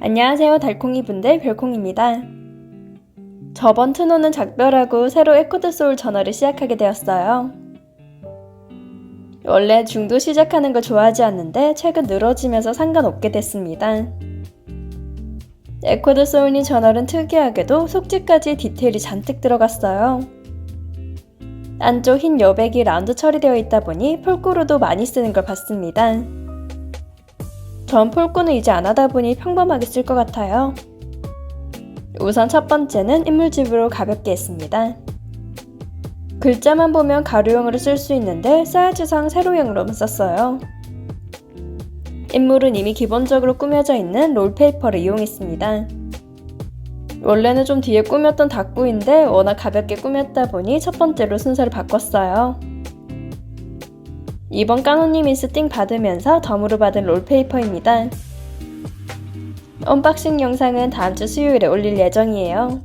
안녕하세요 달콩이 분들 별콩입니다. 저번 트노는 작별하고 새로 에코드 소울 전화를 시작하게 되었어요. 원래 중도 시작하는 걸 좋아하지 않는데 최근 늘어지면서 상관없게 됐습니다. 에코드 소울니 저널은 특이하게도 속지까지 디테일이 잔뜩 들어갔어요. 안쪽 흰 여백이 라운드 처리되어 있다 보니 폴꾸로도 많이 쓰는 걸 봤습니다. 전 폴꾸는 이제 안 하다 보니 평범하게 쓸 것 같아요. 우선 첫 번째는 인물집으로 가볍게 했습니다. 글자만 보면 가루형으로 쓸 수 있는데 사이즈상 세로형으로만 썼어요. 인물은 이미 기본적으로 꾸며져 있는 롤페이퍼를 이용했습니다. 원래는 좀 뒤에 꾸몄던 닭구인데 워낙 가볍게 꾸몄다 보니 첫 번째로 순서를 바꿨어요. 이번 까노님 인스팅 받으면서 덤으로 받은 롤페이퍼입니다. 언박싱 영상은 다음 주 수요일에 올릴 예정이에요.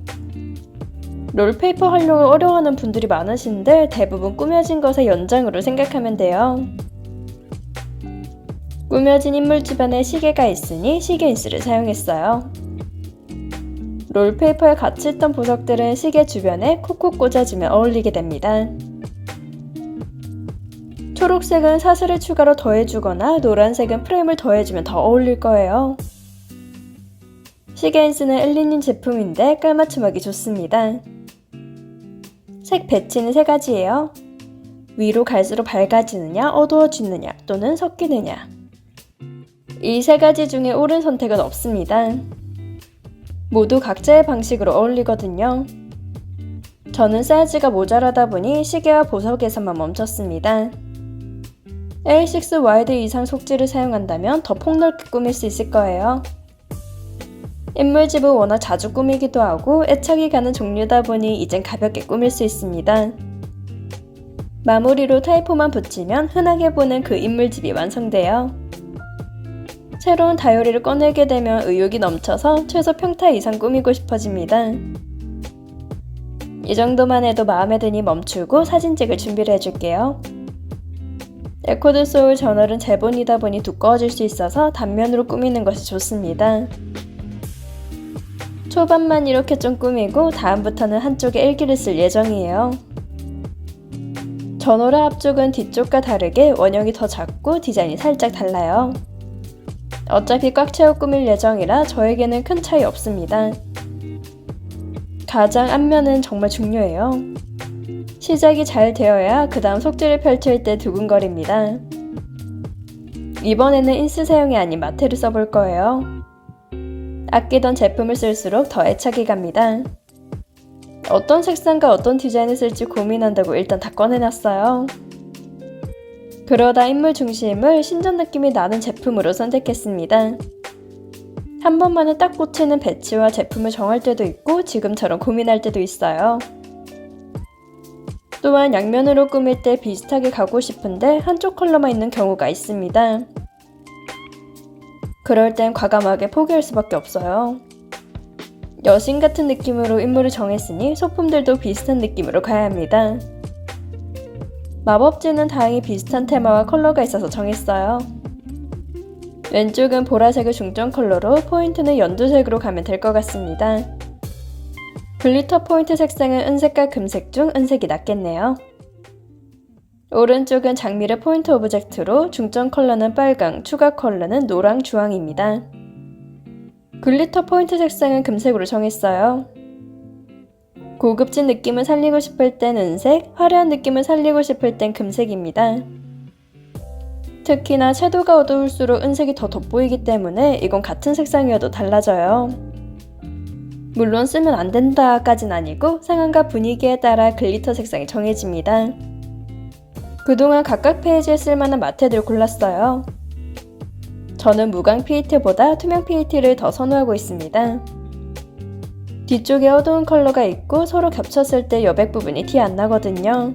롤페이퍼 활용을 어려워하는 분들이 많으신데 대부분 꾸며진 것의 연장으로 생각하면 돼요. 꾸며진 인물 주변에 시계가 있으니 시계 인스를 사용했어요. 롤페이퍼에 같이 있던 보석들은 시계 주변에 콕콕 꽂아주면 어울리게 됩니다. 초록색은 사슬을 추가로 더해주거나 노란색은 프레임을 더해주면 더 어울릴 거예요. 시게인스는 엘리님 제품인데 깔맞춤하기 좋습니다. 색 배치는 세 가지예요. 위로 갈수록 밝아지느냐, 어두워지느냐, 또는 섞이느냐. 이 세 가지 중에 옳은 선택은 없습니다. 모두 각자의 방식으로 어울리거든요. 저는 사이즈가 모자라다 보니 시계와 보석에서만 멈췄습니다. L6 와이드 이상 속지를 사용한다면 더 폭넓게 꾸밀 수 있을 거예요. 인물집은 워낙 자주 꾸미기도 하고 애착이 가는 종류다 보니 이젠 가볍게 꾸밀 수 있습니다. 마무리로 타이포만 붙이면 흔하게 보는 그 인물집이 완성돼요. 새로운 다이어리를 꺼내게 되면 의욕이 넘쳐서 최소 평타 이상 꾸미고 싶어집니다. 이 정도만 해도 마음에 드니 멈추고 사진 찍을 준비를 해줄게요. 에코드 소울 저널은 제본이다 보니 두꺼워질 수 있어서 단면으로 꾸미는 것이 좋습니다. 초반만 이렇게 좀 꾸미고 다음부터는 한쪽에 일기를 쓸 예정이에요. 전월의 앞쪽은 뒤쪽과 다르게 원형이 더 작고 디자인이 살짝 달라요. 어차피 꽉 채워 꾸밀 예정이라 저에게는 큰 차이 없습니다. 가장 앞면은 정말 중요해요. 시작이 잘 되어야 그 다음 속지를 펼칠 때 두근거립니다. 이번에는 인스 사용이 아닌 마테를 써볼 거예요. 아끼던 제품을 쓸수록 더 애착이 갑니다. 어떤 색상과 어떤 디자인을 쓸지 고민한다고 일단 다 꺼내놨어요. 그러다 인물 중심을 신전 느낌이 나는 제품으로 선택했습니다. 한 번만에 딱 꽂히는 배치와 제품을 정할 때도 있고 지금처럼 고민할 때도 있어요. 또한 양면으로 꾸밀 때 비슷하게 가고 싶은데 한쪽 컬러만 있는 경우가 있습니다. 그럴 땐 과감하게 포기할 수밖에 없어요. 여신 같은 느낌으로 인물을 정했으니 소품들도 비슷한 느낌으로 가야 합니다. 마법지는 다행히 비슷한 테마와 컬러가 있어서 정했어요. 왼쪽은 보라색을 중점 컬러로 포인트는 연두색으로 가면 될 것 같습니다. 글리터 포인트 색상은 은색과 금색 중 은색이 낫겠네요. 오른쪽은 장미의 포인트 오브젝트로 중점 컬러는 빨강, 추가 컬러는 노랑, 주황입니다. 글리터 포인트 색상은 금색으로 정했어요. 고급진 느낌을 살리고 싶을 땐 은색, 화려한 느낌을 살리고 싶을 땐 금색입니다. 특히나 채도가 어두울수록 은색이 더 돋보이기 때문에 이건 같은 색상이어도 달라져요. 물론 쓰면 안 된다까진 아니고 상황과 분위기에 따라 글리터 색상이 정해집니다. 그동안 각각 페이지에 쓸만한 마테들 골랐어요. 저는 무광 PET보다 투명 PET를 더 선호하고 있습니다. 뒤쪽에 어두운 컬러가 있고 서로 겹쳤을 때 여백 부분이 티 안 나거든요.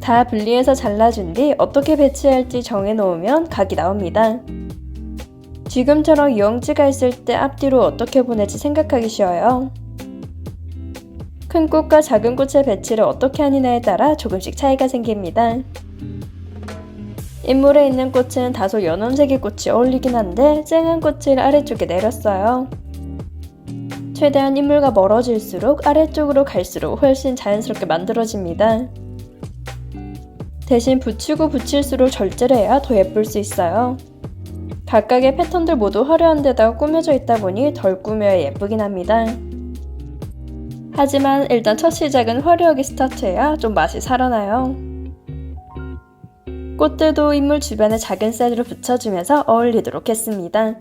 다 분리해서 잘라준 뒤 어떻게 배치할지 정해놓으면 각이 나옵니다. 지금처럼 유형지가 있을 때 앞뒤로 어떻게 보낼지 생각하기 쉬워요. 큰 꽃과 작은 꽃의 배치를 어떻게 하느냐에 따라 조금씩 차이가 생깁니다. 인물에 있는 꽃은 다소 연원색의 꽃이 어울리긴 한데 쨍한 꽃을 아래쪽에 내렸어요. 최대한 인물과 멀어질수록 아래쪽으로 갈수록 훨씬 자연스럽게 만들어집니다. 대신 붙이고 붙일수록 절제를 해야 더 예쁠 수 있어요. 각각의 패턴들 모두 화려한 데다가 꾸며져 있다 보니 덜 꾸며야 예쁘긴 합니다. 하지만 일단 첫 시작은 화려하게 스타트해야 좀 맛이 살아나요. 꽃들도 인물 주변에 작은 사이즈로 붙여주면서 어울리도록 했습니다.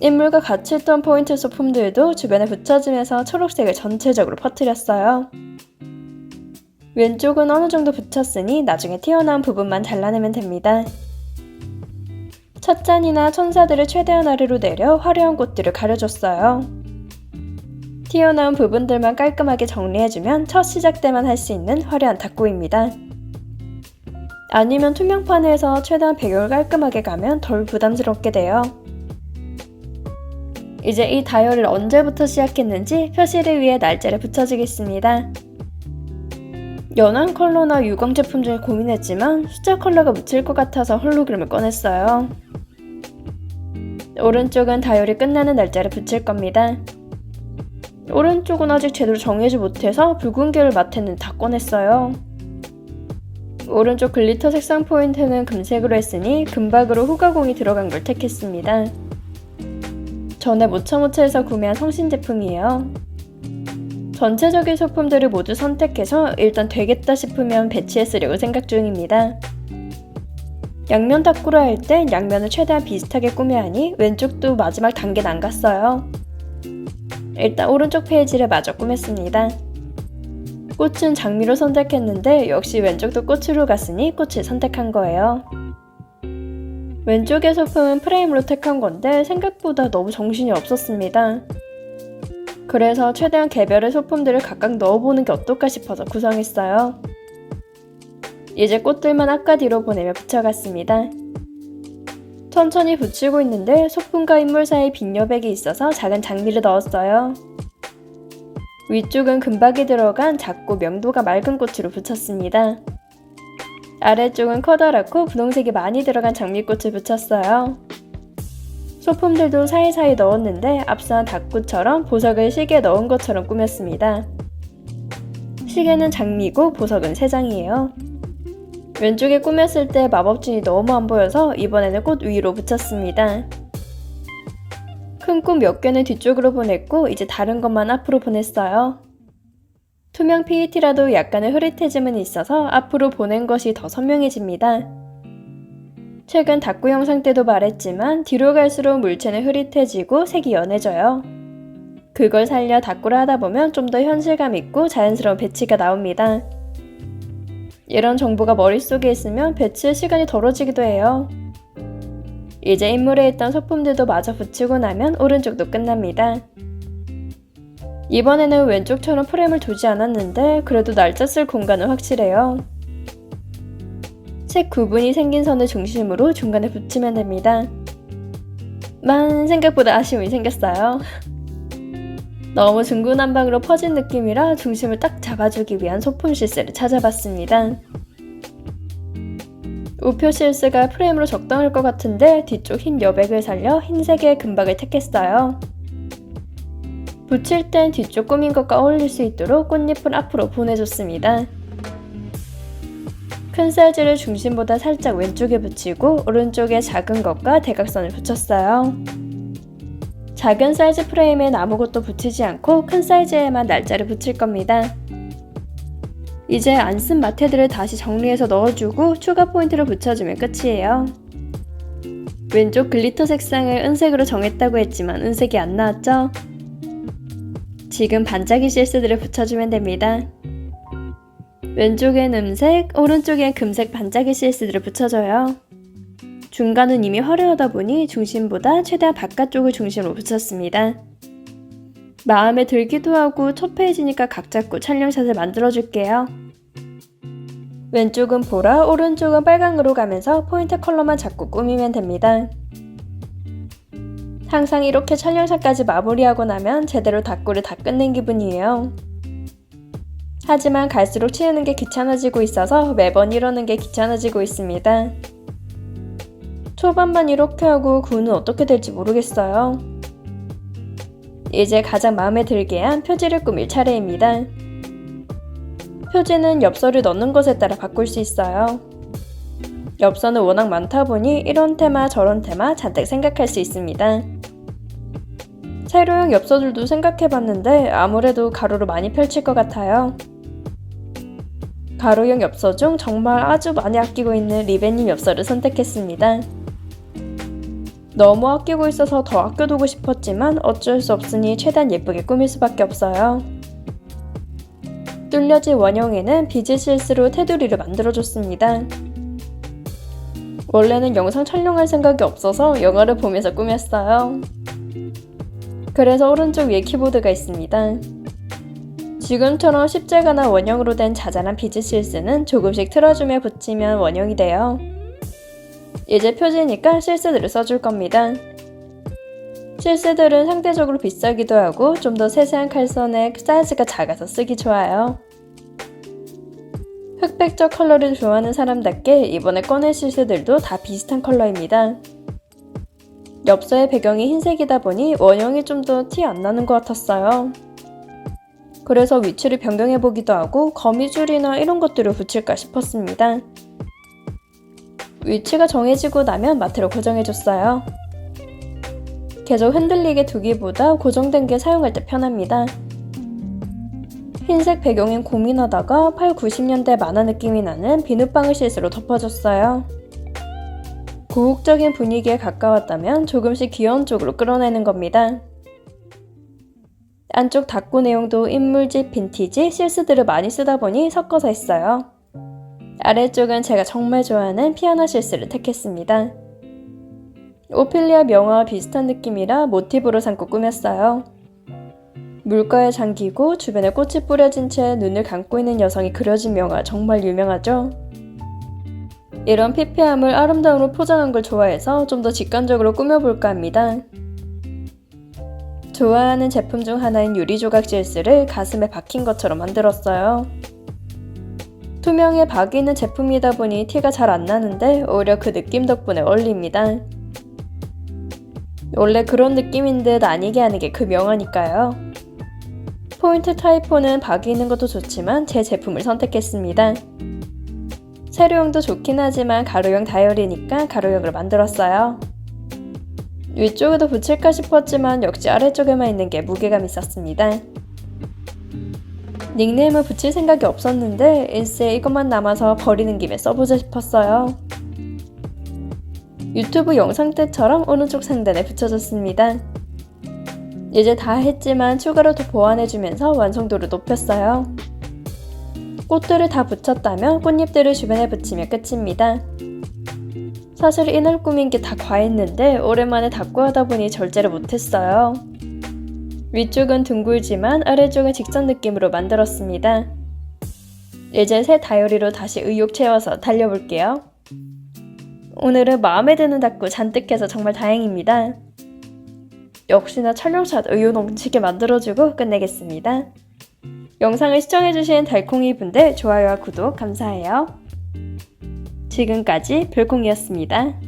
인물과 같이 했던 포인트 소품들도 주변에 붙여주면서 초록색을 전체적으로 퍼뜨렸어요. 왼쪽은 어느 정도 붙였으니 나중에 튀어나온 부분만 잘라내면 됩니다. 첫 잔이나 천사들을 최대한 아래로 내려 화려한 꽃들을 가려줬어요. 튀어나온 부분들만 깔끔하게 정리해주면 첫 시작 때만 할 수 있는 화려한 탁구입니다. 아니면 투명판에서 최대한 배경을 깔끔하게 가면 덜 부담스럽게 돼요. 이제 이 다이어를 언제부터 시작했는지 표시를 위해 날짜를 붙여주겠습니다. 연한 컬러나 유광 제품 중에 고민했지만 숫자 컬러가 묻힐 것 같아서 홀로그램을 꺼냈어요. 오른쪽은 다이어리 끝나는 날짜를 붙일 겁니다. 오른쪽은 아직 제대로 정해지 못해서 붉은 계열 마트는 다 꺼냈어요. 오른쪽 글리터 색상 포인트는 금색으로 했으니 금박으로 후가공이 들어간 걸 택했습니다. 전에 모차모차에서 구매한 성신 제품이에요. 전체적인 소품들을 모두 선택해서 일단 되겠다 싶으면 배치해 쓰려고 생각 중입니다. 양면 탁구를 할 땐 양면을 최대한 비슷하게 꾸며야 하니 왼쪽도 마지막 단계는 안 갔어요. 일단 오른쪽 페이지를 마저 꾸몄습니다. 꽃은 장미로 선택했는데 역시 왼쪽도 꽃으로 갔으니 꽃을 선택한 거예요. 왼쪽의 소품은 프레임으로 택한 건데 생각보다 너무 정신이 없었습니다. 그래서 최대한 개별의 소품들을 각각 넣어보는 게 어떨까 싶어서 구성했어요. 이제 꽃들만 아까 뒤로 보내며 붙여갔습니다. 천천히 붙이고 있는데 소품과 인물 사이 빈 여백이 있어서 작은 장미를 넣었어요. 위쪽은 금박이 들어간 작고 명도가 맑은 꽃으로 붙였습니다. 아래쪽은 커다랗고 분홍색이 많이 들어간 장미꽃을 붙였어요. 소품들도 사이사이 넣었는데 앞선 닭구처럼 보석을 시계에 넣은 것처럼 꾸몄습니다. 시계는 장미고 보석은 세 장이에요. 왼쪽에 꾸몄을 때 마법진이 너무 안 보여서 이번에는 꽃 위로 붙였습니다. 큰 꽃 몇 개는 뒤쪽으로 보냈고 이제 다른 것만 앞으로 보냈어요. 투명 PET라도 약간의 흐릿해짐은 있어서 앞으로 보낸 것이 더 선명해집니다. 최근 닭구 영상 때도 말했지만 뒤로 갈수록 물체는 흐릿해지고 색이 연해져요. 그걸 살려 닭구를 하다 보면 좀 더 현실감 있고 자연스러운 배치가 나옵니다. 이런 정보가 머릿속에 있으면 배치의 시간이 덜어지기도 해요. 이제 인물에 있던 소품들도 마저 붙이고 나면 오른쪽도 끝납니다. 이번에는 왼쪽처럼 프레임을 두지 않았는데 그래도 날짜 쓸 공간은 확실해요. 색 구분이 생긴 선을 중심으로 중간에 붙이면 됩니다. 만 생각보다 아쉬움이 생겼어요. 너무 중구난방으로 퍼진 느낌이라 중심을 딱 잡아주기 위한 소품 실세를 찾아봤습니다. 우표 실스가 프레임으로 적당할 것 같은데 뒤쪽 흰 여백을 살려 흰색의 금박을 택했어요. 붙일 땐 뒤쪽 꾸민 것과 어울릴 수 있도록 꽃잎을 앞으로 보내줬습니다. 큰 사이즈를 중심보다 살짝 왼쪽에 붙이고 오른쪽에 작은 것과 대각선을 붙였어요. 작은 사이즈 프레임엔 아무것도 붙이지 않고 큰 사이즈에만 날짜를 붙일 겁니다. 이제 안 쓴 마테들을 다시 정리해서 넣어주고 추가 포인트를 붙여주면 끝이에요. 왼쪽 글리터 색상을 은색으로 정했다고 했지만 은색이 안 나왔죠? 지금 반짝이 실스들을 붙여주면 됩니다. 왼쪽엔 음색, 오른쪽엔 금색 반짝이 실스들을 붙여줘요. 중간은 이미 화려하다 보니 중심보다 최대한 바깥쪽을 중심으로 붙였습니다. 마음에 들기도 하고 첫 페이지니까 각 잡고 촬영샷을 만들어줄게요. 왼쪽은 보라, 오른쪽은 빨강으로 가면서 포인트 컬러만 잡고 꾸미면 됩니다. 항상 이렇게 촬영샷까지 마무리하고 나면 제대로 닭구를 다 끝낸 기분이에요. 하지만 갈수록 치우는 게 귀찮아지고 있어서 매번 이러는 게 귀찮아지고 있습니다. 초반만 이렇게 하고 그 후는 어떻게 될지 모르겠어요. 이제 가장 마음에 들게 한 표지를 꾸밀 차례입니다. 표지는 엽서를 넣는 것에 따라 바꿀 수 있어요. 엽서는 워낙 많다 보니 이런 테마 저런 테마 잔뜩 생각할 수 있습니다. 세로형 엽서들도 생각해봤는데 아무래도 가로로 많이 펼칠 것 같아요. 가로형 엽서 중 정말 아주 많이 아끼고 있는 리베님 엽서를 선택했습니다. 너무 아끼고 있어서 더 아껴두고 싶었지만 어쩔 수 없으니 최대한 예쁘게 꾸밀 수밖에 없어요. 뚫려진 원형에는 비즈 실수로 테두리를 만들어줬습니다. 원래는 영상 촬영할 생각이 없어서 영화를 보면서 꾸몄어요. 그래서 오른쪽 위에 키보드가 있습니다. 지금처럼 십자가나 원형으로 된 자잘한 비즈 실스는 조금씩 틀어주며 붙이면 원형이 돼요. 이제 표지니까 실스들을 써줄 겁니다. 실스들은 상대적으로 비싸기도 하고 좀 더 세세한 칼선에 사이즈가 작아서 쓰기 좋아요. 흑백적 컬러를 좋아하는 사람답게 이번에 꺼낼 실스들도 다 비슷한 컬러입니다. 엽서의 배경이 흰색이다 보니 원형이 좀 더 티 안 나는 것 같았어요. 그래서 위치를 변경해 보기도 하고 거미줄이나 이런 것들을 붙일까 싶었습니다. 위치가 정해지고 나면 마트로 고정해줬어요. 계속 흔들리게 두기보다 고정된 게 사용할 때 편합니다. 흰색 배경엔 고민하다가 8, 90년대 만화 느낌이 나는 비눗방울 실수로 덮어줬어요. 고혹적인 분위기에 가까웠다면 조금씩 귀여운 쪽으로 끌어내는 겁니다. 안쪽 닫고 내용도 인물집, 빈티지, 실수들을 많이 쓰다 보니 섞어서 했어요. 아래쪽은 제가 정말 좋아하는 피아노 실수를 택했습니다. 오피리아 명화와 비슷한 느낌이라 모티브로 삼고 꾸몄어요. 물가에 잠기고 주변에 꽃이 뿌려진 채 눈을 감고 있는 여성이 그려진 명화 정말 유명하죠? 이런 피폐함을 아름다움으로 포장한 걸 좋아해서 좀 더 직관적으로 꾸며볼까 합니다. 좋아하는 제품 중 하나인 유리 조각 질스를 가슴에 박힌 것처럼 만들었어요. 투명에 박이 있는 제품이다 보니 티가 잘 안 나는데 오히려 그 느낌 덕분에 어울립니다. 원래 그런 느낌인 듯 아니게 하는 게 그 명화니까요. 포인트 타이포는 박이 있는 것도 좋지만 제 제품을 선택했습니다. 세로형도 좋긴 하지만 가로형 다이어리니까 가로형을 만들었어요. 위쪽에도 붙일까 싶었지만 역시 아래쪽에만 있는 게 무게감 있었습니다. 닉네임을 붙일 생각이 없었는데 일세 이것만 남아서 버리는 김에 써보자 싶었어요. 유튜브 영상 때처럼 오른쪽 상단에 붙여줬습니다. 이제 다 했지만 추가로 더 보완해주면서 완성도를 높였어요. 꽃들을 다 붙였다면 꽃잎들을 주변에 붙이면 끝입니다. 사실 이날 꾸민 게 다 과했는데 오랜만에 닦고 하다 보니 절제를 못했어요. 위쪽은 둥글지만 아래쪽은 직선 느낌으로 만들었습니다. 이제 새 다이어리로 다시 의욕 채워서 달려볼게요. 오늘은 마음에 드는 닦고 잔뜩 해서 정말 다행입니다. 역시나 촬영샷 의욕 넘치게 만들어주고 끝내겠습니다. 영상을 시청해주신 달콩이 분들 좋아요와 구독 감사해요. 지금까지 별콩이었습니다.